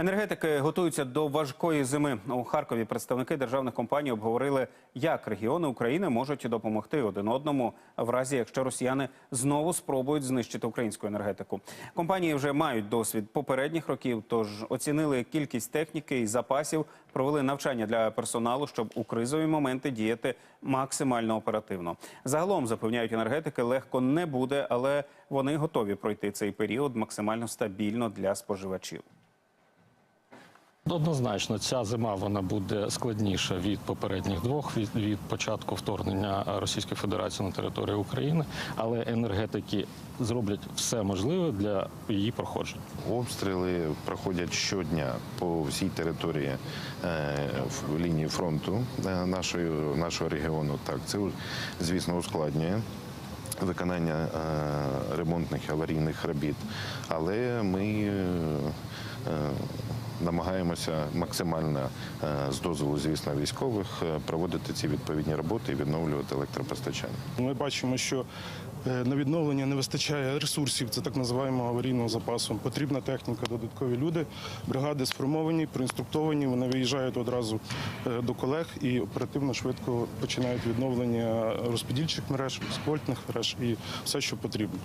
Енергетики готуються до важкої зими. У Харкові представники державних компаній обговорили, як регіони України можуть допомогти один одному в разі, якщо росіяни знову спробують знищити українську енергетику. Компанії вже мають досвід попередніх років, тож оцінили кількість техніки і запасів, провели навчання для персоналу, щоб у кризові моменти діяти максимально оперативно. Загалом запевняють енергетики, легко не буде, але вони готові пройти цей період максимально стабільно для споживачів. Однозначно, ця зима вона буде складніша від попередніх двох від, від початку вторгнення Російської Федерації на територію України, але енергетики зроблять все можливе для її проходження. Обстріли проходять щодня по всій території е, лінії фронту е, нашої, нашого регіону. Так, це звісно ускладнює. Виконання е, ремонтних аварійних робіт, але ми е, намагаємося максимально е, з дозволу, звісно, військових е, проводити ці відповідні роботи і відновлювати електропостачання. Ми бачимо, що е, на відновлення не вистачає ресурсів, це так називаємо аварійного запасу. Потрібна техніка, додаткові люди. Бригади сформовані, проінструктовані. Вони виїжджають одразу до колег і оперативно швидко починають відновлення розподільчих мереж, скольтних мереж і все, що потрібно.